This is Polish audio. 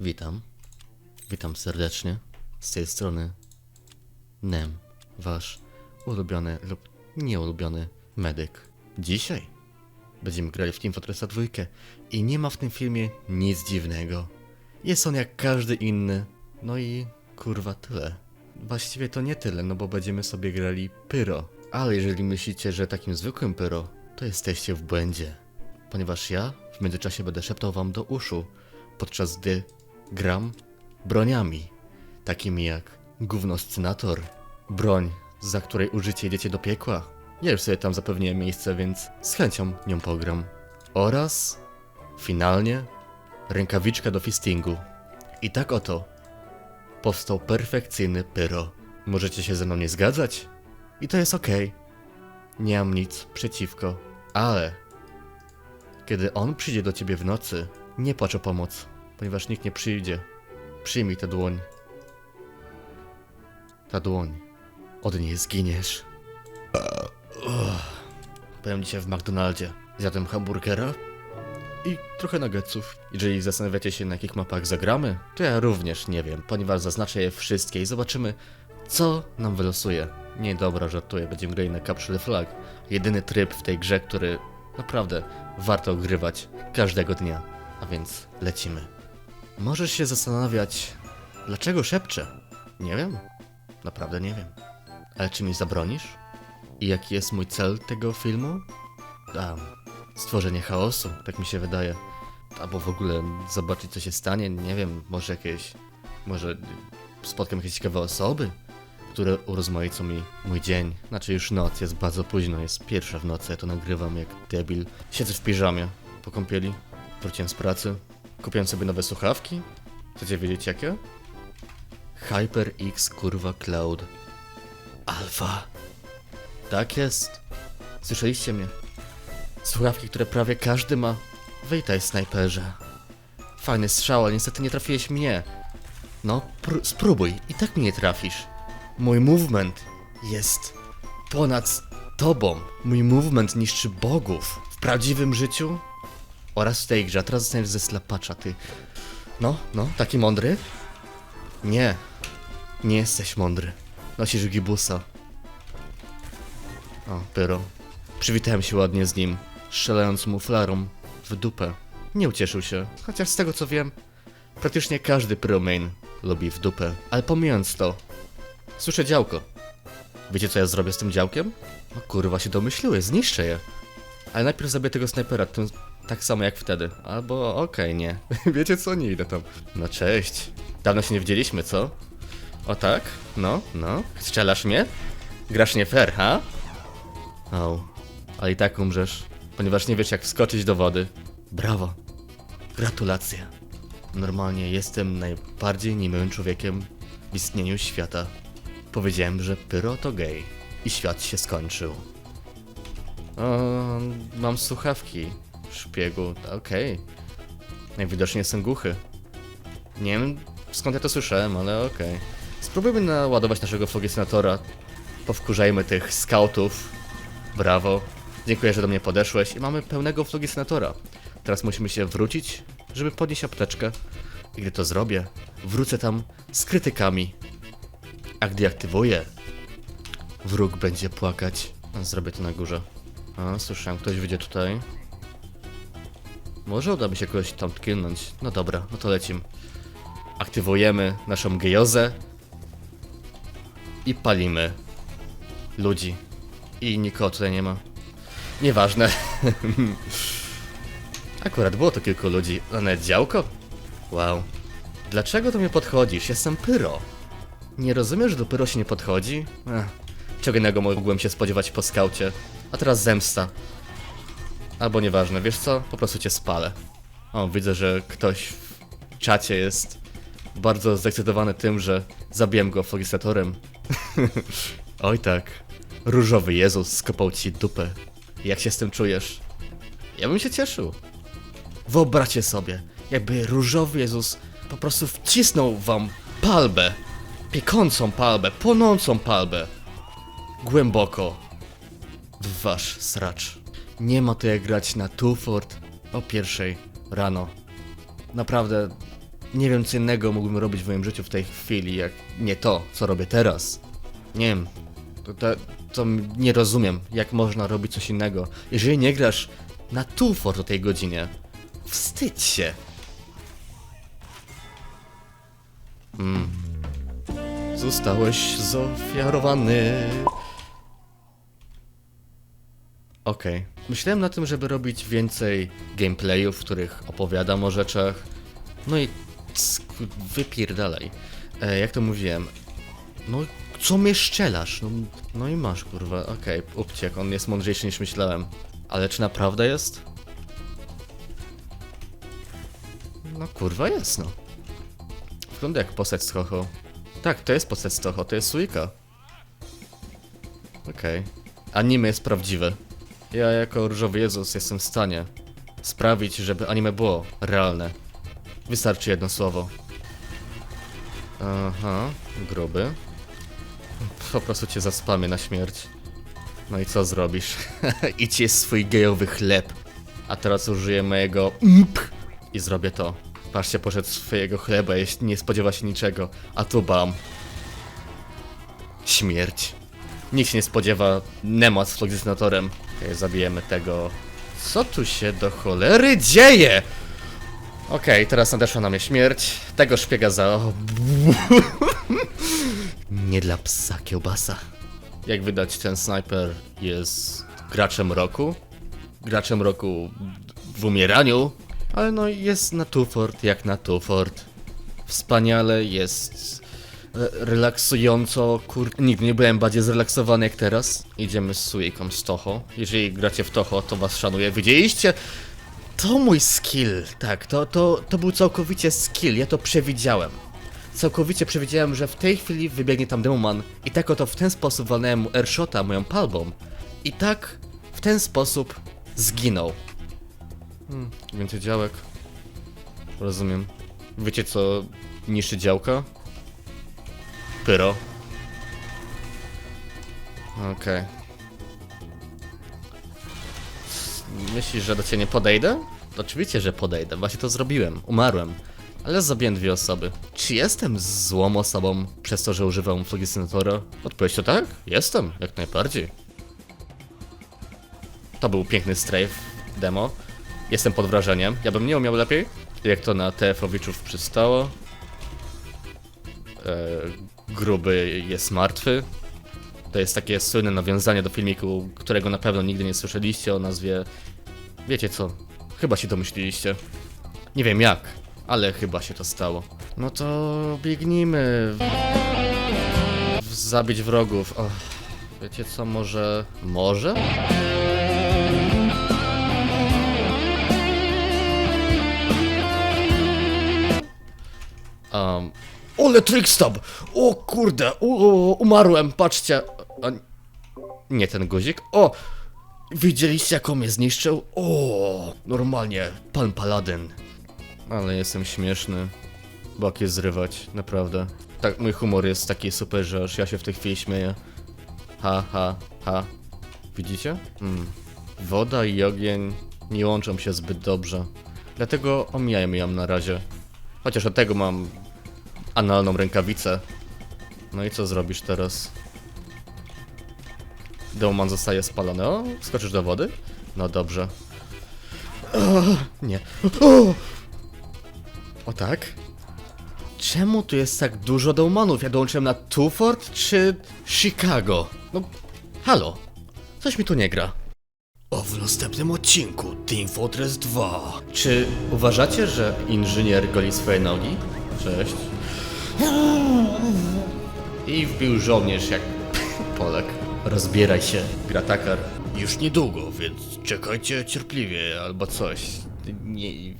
Witam. Witam serdecznie. Z tej strony Nem, wasz ulubiony lub nieulubiony medyk. Dzisiaj będziemy grali w Team Fortressa 2 i nie ma w tym filmie nic dziwnego. Jest on jak każdy inny. No i kurwa tyle. Właściwie to nie tyle, no bo będziemy sobie grali pyro. Ale jeżeli myślicie, że takim zwykłym pyro, to jesteście w błędzie. Ponieważ ja w międzyczasie będę szeptał wam do uszu, podczas gdy gram broniami, takimi jak gównoscynator, broń, za której użycie jedziecie do piekła. Ja już sobie tam zapewniłem miejsce, więc z chęcią nią pogram. Oraz finalnie rękawiczka do fistingu. I tak oto powstał perfekcyjny pyro. Możecie się ze mną nie zgadzać? I to jest okej. Nie mam nic przeciwko, ale kiedy on przyjdzie do ciebie w nocy, nie płacz o pomoc, ponieważ nikt nie przyjdzie. Przyjmij tę dłoń. Ta dłoń. Od niej zginiesz. Byłem dzisiaj w McDonaldzie. Zjadłem hamburgera i trochę nuggetsów. Jeżeli zastanawiacie się na jakich mapach zagramy, to ja również nie wiem, ponieważ zaznaczę je wszystkie i zobaczymy, co nam wylosuje. Nie, dobra, żartuję, będziemy grali na Capture the Flag. Jedyny tryb w tej grze, który naprawdę warto ogrywać każdego dnia. A więc lecimy. Możesz się zastanawiać, dlaczego szepczę? Nie wiem. Naprawdę nie wiem. Ale czy mi zabronisz? I jaki jest mój cel tego filmu? A, stworzenie chaosu, tak mi się wydaje. Albo w ogóle zobaczyć, co się stanie, nie wiem, może jakieś. Może spotkam jakieś ciekawe osoby, które urozmaicą mi mój dzień. Znaczy, już noc, jest bardzo późno, jest pierwsza w nocy, ja to nagrywam jak debil. Siedzę w piżamie, po kąpieli, wróciłem z pracy, kupiłem sobie nowe słuchawki. Chcecie wiedzieć jakie? HyperX kurwa Cloud Alpha. Tak jest. Słyszeliście mnie? Słuchawki, które prawie każdy ma. Witaj, snajperze. Fajny strzał, ale niestety nie trafiłeś mnie. No, pr- spróbuj, i tak mnie nie trafisz. Mój movement jest ponad tobą. Mój movement niszczy bogów. W prawdziwym życiu oraz grze. A teraz zostaniesz ze slapacza, ty. No, no, taki mądry? Nie. Nie jesteś mądry. Nosisz gibusa. O, Pyro. Przywitałem się ładnie z nim, strzelając mu flarą w dupę. Nie ucieszył się, chociaż z tego co wiem, praktycznie każdy pyromain lubi w dupę. Ale pomijając to, słyszę działko. Wiecie co ja zrobię z tym działkiem? No kurwa się domyśliły, zniszczę je. Ale najpierw zabiję tego snajpera, tak samo jak wtedy. Albo okej, nie. Wiecie co, nie idę tam. No cześć. Dawno się nie widzieliśmy, co? O tak? No, no. Strzelasz mnie? Grasz nie fair, ha? O, ale i tak umrzesz, ponieważ nie wiesz jak wskoczyć do wody. Brawo. Gratulacje. Normalnie jestem najbardziej niemiłym człowiekiem w istnieniu świata. Powiedziałem, że pyro to gej i świat się skończył. O, mam słuchawki szpiegu, okej. Najwidoczniej jestem głuchy. Nie wiem skąd ja to słyszałem, ale okej. Spróbujmy naładować naszego flogisynatora. Powkurzajmy tych skautów. Brawo. Dziękuję, że do mnie podeszłeś i mamy pełnego flogisynatora. Teraz musimy się wrócić, żeby podnieść apteczkę. I gdy to zrobię, wrócę tam z krytykami. A gdy aktywuję, wróg będzie płakać. Zrobię to na górze. A, słyszałem, ktoś wyjdzie tutaj. Może uda mi się kogoś tam kilnąć. No dobra, no to lecim. Aktywujemy naszą gejozę i palimy ludzi. I nikogo tutaj nie ma. Nieważne. Akurat było to kilku ludzi. Nawet działko? Wow. Dlaczego do mnie podchodzisz? Jestem pyro. Nie rozumiesz, że do pyro się nie podchodzi? Ech. Czego innego mogłem się spodziewać po skaucie. A teraz zemsta. Albo nieważne, wiesz co? Po prostu cię spalę. O, widzę, że ktoś w czacie jest bardzo zekscytowany tym, że zabiłem go flogisatorem. Oj tak. Różowy Jezus skopał ci dupę. Jak się z tym czujesz? Ja bym się cieszył. Wyobraźcie sobie, jakby różowy Jezus po prostu wcisnął wam palbę. Piekącą palbę, płonącą palbę. Głęboko. W wasz sracz. Nie ma to jak grać na Tuford o pierwszej rano. Naprawdę Nie wiem, co innego mógłbym robić w moim życiu w tej chwili, jak nie to, co robię teraz. Nie wiem, to, to, to nie rozumiem, jak można robić coś innego. Jeżeli nie grasz na Tufort o tej godzinie, wstydź się. Mm. Zostałeś zofiarowany. Okej. Myślałem na tym, żeby robić więcej gameplayów, w których opowiadam o rzeczach. No i wypierdalaj. E, jak to mówiłem? No, co mnie szczelasz? No, no i masz, kurwa. Okej, upciek, on jest mądrzejszy niż myślałem. Ale czy naprawdę jest? No kurwa jest, no. Wygląda jak postać z Hoho. Tak, to jest postać z Toho, to jest Suika. Okej. Anime jest prawdziwe. Ja jako Różowy Jezus jestem w stanie sprawić, żeby anime było realne. Wystarczy jedno słowo. Aha, gruby. Po prostu cię zaspamię na śmierć. No i co zrobisz? Idź jest swój gejowy chleb. A teraz użyję mojego i zrobię to. Patrzcie, poszedł swojego chleba, jeśli nie spodziewa się niczego. A tu bam. Śmierć. Nikt się nie spodziewa Nemo z flogzynatorem. Okej, zabijemy tego. Co tu się do cholery dzieje? Okej, teraz nadeszła na mnie śmierć. Tego szpiega za... nie dla psa kiełbasa. Jak widać, ten snajper jest graczem roku. Graczem roku w umieraniu. Ale no jest na Tufort jak na Tufort. Wspaniale jest e, relaksująco, kur... Nigdy nie byłem bardziej zrelaksowany jak teraz. Idziemy z Suiką z Toho. Jeżeli gracie w Toho, to was szanuję. Widzieliście? To mój skill. Tak, to, to, to był całkowicie skill. Ja to przewidziałem. Całkowicie przewidziałem, że w tej chwili wybiegnie tam Demoman i tak oto w ten sposób walnąłem mu airshota moją palbą. I tak w ten sposób zginął. Hmm, więcej działek. Rozumiem. Wiecie co niszczy działka? Pyro. Okej. Myślisz, że do ciebie nie podejdę? Oczywiście, że podejdę. Właśnie to zrobiłem. Umarłem. Ale zabiłem dwie osoby. Czy jestem złą osobą przez to, że używam flogisynatora? Odpowiedź to tak? Jestem, jak najbardziej. To był piękny strafe demo. Jestem pod wrażeniem. Ja bym nie umiał lepiej. Jak to na TF-owiczów przystało. E, gruby jest martwy. To jest takie słynne nawiązanie do filmiku, którego na pewno nigdy nie słyszeliście o nazwie. Wiecie co? Chyba się domyśliliście. Nie wiem jak, ale chyba się to stało. No to biegnijmy. W... zabić wrogów. Och, wiecie co, może. Może? Um, ole trickstab! O kurde, u, u, umarłem, patrzcie. A, nie ten guzik. O! Widzieliście jak on mnie zniszczył? O! Normalnie, pan paladyn. Ale jestem śmieszny. Bak jest zrywać, naprawdę. Tak, mój humor jest taki super, że aż ja się w tej chwili śmieję. Ha, ha, ha. Widzicie? Mm. Woda i ogień nie łączą się zbyt dobrze. Dlatego omijajmy ją na razie. Chociaż od tego mam analną rękawicę. No i co zrobisz teraz? Deoman zostaje spalony. O, skoczysz do wody? No dobrze. O, nie. O! o tak? Czemu tu jest tak dużo Deomanów? Ja dołączyłem na Tufort czy Chicago? No, halo. Coś mi tu nie gra. O, w następnym odcinku Team Fortress 2. Czy uważacie, że inżynier goli swoje nogi? Cześć. I wbił żołnierz jak Polek. Rozbieraj się, gratakar. Już niedługo, więc czekajcie cierpliwie albo coś. Nie. nie.